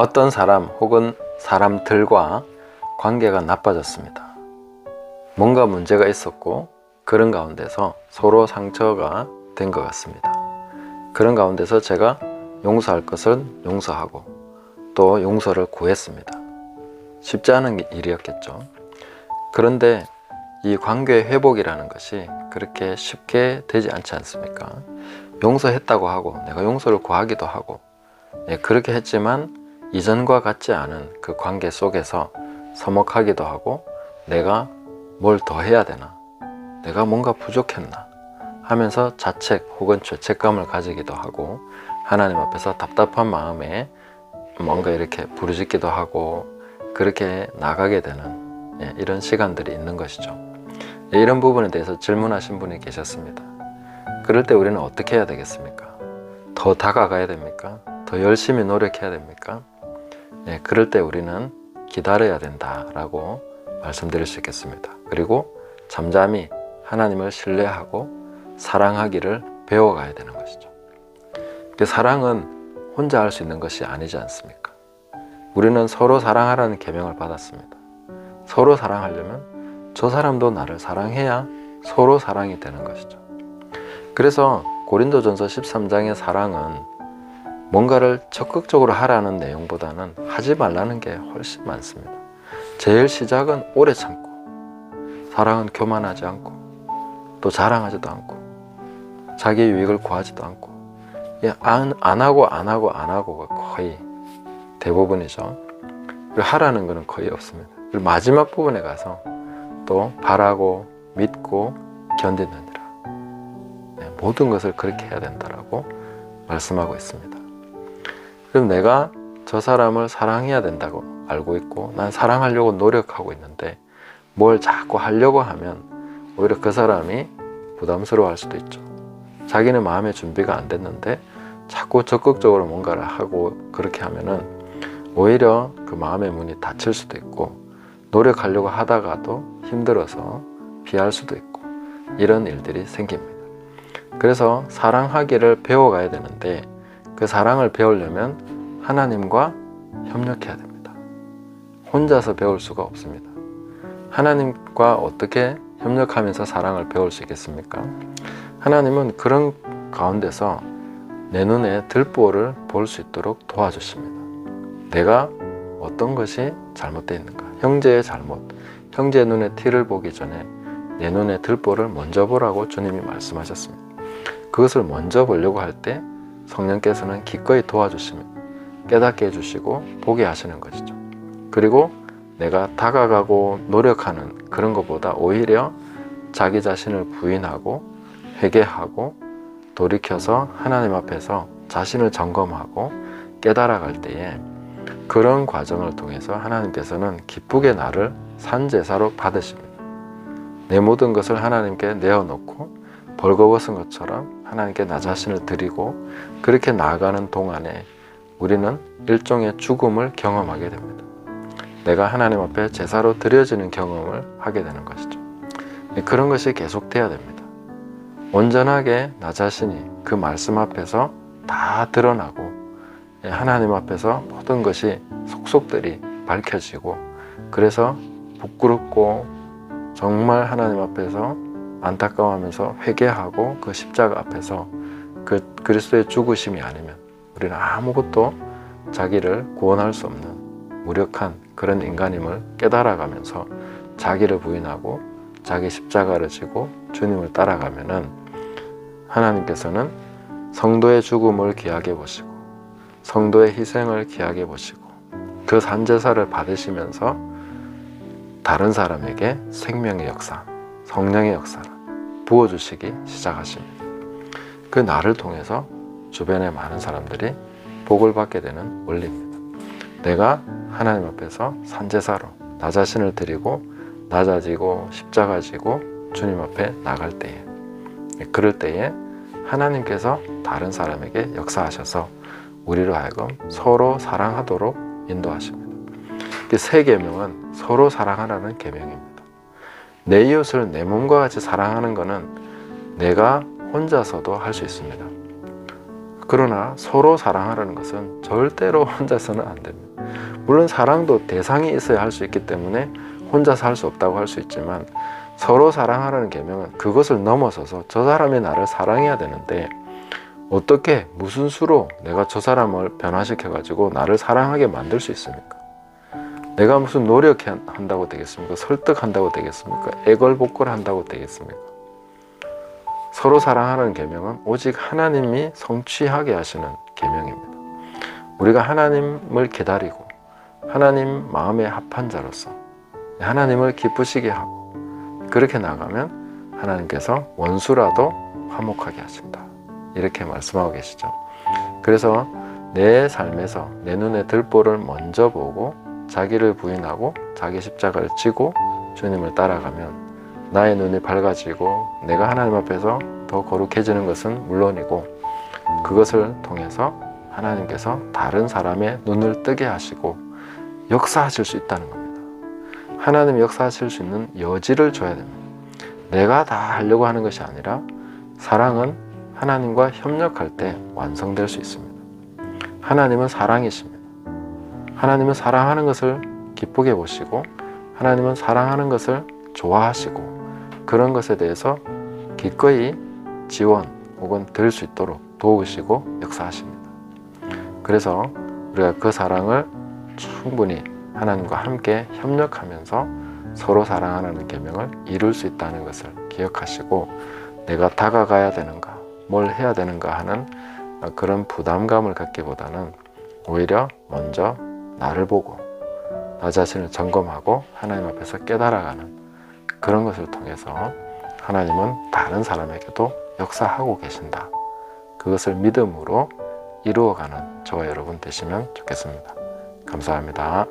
어떤 사람 혹은 사람들과 관계가 나빠졌습니다. 뭔가 문제가 있었고 그런 가운데서 서로 상처가 된 것 같습니다. 그런 가운데서 제가 용서할 것은 용서하고 또 용서를 구했습니다. 쉽지 않은 일이었겠죠. 그런데 이 관계 회복이라는 것이 그렇게 쉽게 되지 않지 않습니까? 용서했다고 하고 내가 용서를 구하기도 하고 예, 그렇게 했지만 이전과 같지 않은 그 관계 속에서 서먹하기도 하고 내가 뭘 더 해야 되나 내가 뭔가 부족했나 하면서 자책 혹은 죄책감을 가지기도 하고 하나님 앞에서 답답한 마음에 뭔가 이렇게 부르짖기도 하고 그렇게 나가게 되는 예, 이런 시간들이 있는 것이죠. 예, 이런 부분에 대해서 질문하신 분이 계셨습니다. 그럴 때 우리는 어떻게 해야 되겠습니까? 더 다가가야 됩니까? 더 열심히 노력해야 됩니까? 예, 그럴 때 우리는 기다려야 된다라고 말씀드릴 수 있겠습니다. 그리고 잠잠히 하나님을 신뢰하고 사랑하기를 배워가야 되는 것이죠. 그 사랑은 혼자 할 수 있는 것이 아니지 않습니까? 우리는 서로 사랑하라는 계명을 받았습니다. 서로 사랑하려면 저 사람도 나를 사랑해야 서로 사랑이 되는 것이죠. 그래서 고린도전서 13장의 사랑은 뭔가를 적극적으로 하라는 내용보다는 하지 말라는 게 훨씬 많습니다. 제일 시작은 오래 참고, 사랑은 교만하지 않고, 또 자랑하지도 않고, 자기 유익을 구하지도 않고, 예, 안, 안 하고 안 하고 안 하고가 거의 대부분이죠. 하라는 것은 거의 없습니다. 마지막 부분에 가서 또 바라고 믿고 견디느니라. 네, 모든 것을 그렇게 해야 된다라고 말씀하고 있습니다. 그럼 내가 저 사람을 사랑해야 된다고 알고 있고 난 사랑하려고 노력하고 있는데 뭘 자꾸 하려고 하면 오히려 그 사람이 부담스러워할 수도 있죠. 자기는 마음의 준비가 안 됐는데 자꾸 적극적으로 뭔가를 하고 그렇게 하면은 오히려 그 마음의 문이 닫힐 수도 있고 노력하려고 하다가도 힘들어서 피할 수도 있고 이런 일들이 생깁니다. 그래서 사랑하기를 배워가야 되는데 그 사랑을 배우려면 하나님과 협력해야 됩니다. 혼자서 배울 수가 없습니다. 하나님과 어떻게 협력하면서 사랑을 배울 수 있겠습니까? 하나님은 그런 가운데서 내 눈에 들보를 볼 수 있도록 도와주십니다. 내가 어떤 것이 잘못되어 있는가? 형제의 잘못, 형제의 눈에 티를 보기 전에 내 눈에 들보를 먼저 보라고 주님이 말씀하셨습니다. 그것을 먼저 보려고 할 때 성령께서는 기꺼이 도와주시며 깨닫게 해주시고 보게 하시는 것이죠. 그리고 내가 다가가고 노력하는 그런 것보다 오히려 자기 자신을 부인하고 회개하고 돌이켜서 하나님 앞에서 자신을 점검하고 깨달아갈 때에 그런 과정을 통해서 하나님께서는 기쁘게 나를 산제사로 받으십니다. 내 모든 것을 하나님께 내어놓고 벌거벗은 것처럼 하나님께 나 자신을 드리고 그렇게 나아가는 동안에 우리는 일종의 죽음을 경험하게 됩니다. 내가 하나님 앞에 제사로 드려지는 경험을 하게 되는 것이죠. 그런 것이 계속돼야 됩니다. 온전하게 나 자신이 그 말씀 앞에서 다 드러나고 하나님 앞에서 모든 것이 속속들이 밝혀지고 그래서 부끄럽고 정말 하나님 앞에서 안타까워하면서 회개하고 그 십자가 앞에서 그 그리스도의 죽으심이 아니면 우리는 아무것도 자기를 구원할 수 없는 무력한 그런 인간임을 깨달아가면서 자기를 부인하고 자기 십자가를 지고 주님을 따라가면은 하나님께서는 성도의 죽음을 귀하게 보시고 성도의 희생을 귀하게 보시고 그 산제사를 받으시면서 다른 사람에게 생명의 역사, 성령의 역사를 부어주시기 시작하십니다. 그 나를 통해서 주변의 많은 사람들이 복을 받게 되는 원리입니다. 내가 하나님 앞에서 산제사로 나 자신을 드리고 낮아지고 십자가 지고 주님 앞에 나갈 때에 그럴 때에 하나님께서 다른 사람에게 역사하셔서 우리로 하여금 서로 사랑하도록 인도하십니다. 세 계명은 서로 사랑하라는 계명입니다. 내 이웃을 내 몸과 같이 사랑하는 것은 내가 혼자서도 할 수 있습니다. 그러나 서로 사랑하라는 것은 절대로 혼자서는 안 됩니다. 물론 사랑도 대상이 있어야 할 수 있기 때문에 혼자서 할 수 없다고 할 수 있지만 서로 사랑하라는 계명은 그것을 넘어서서 저 사람이 나를 사랑해야 되는데 어떻게 무슨 수로 내가 저 사람을 변화시켜 가지고 나를 사랑하게 만들 수 있습니까? 내가 무슨 노력한다고 되겠습니까? 설득한다고 되겠습니까? 애걸복걸 한다고 되겠습니까? 서로 사랑하는 계명은 오직 하나님이 성취하게 하시는 계명입니다. 우리가 하나님을 기다리고 하나님 마음에 합한 자로서 하나님을 기쁘시게 하고 그렇게 나가면 하나님께서 원수라도 화목하게 하신다. 이렇게 말씀하고 계시죠. 그래서 내 삶에서 내 눈에 들보를 먼저 보고 자기를 부인하고 자기 십자가를 지고 주님을 따라가면 나의 눈이 밝아지고 내가 하나님 앞에서 더 거룩해지는 것은 물론이고 그것을 통해서 하나님께서 다른 사람의 눈을 뜨게 하시고 역사하실 수 있다는 겁니다. 하나님 역사하실 수 있는 여지를 줘야 됩니다. 내가 다 하려고 하는 것이 아니라 사랑은 하나님과 협력할 때 완성될 수 있습니다. 하나님은 사랑이십니다. 하나님은 사랑하는 것을 기쁘게 보시고 하나님은 사랑하는 것을 좋아하시고 그런 것에 대해서 기꺼이 지원 혹은 들 수 있도록 도우시고 역사하십니다. 그래서 우리가 그 사랑을 충분히 하나님과 함께 협력하면서 서로 사랑하는 계명을 이룰 수 있다는 것을 기억하시고 내가 다가가야 되는가 뭘 해야 되는가 하는 그런 부담감을 갖기보다는 오히려 먼저 나를 보고 나 자신을 점검하고 하나님 앞에서 깨달아가는 그런 것을 통해서 하나님은 다른 사람에게도 역사하고 계신다. 그것을 믿음으로 이루어가는 저와 여러분 되시면 좋겠습니다. 감사합니다.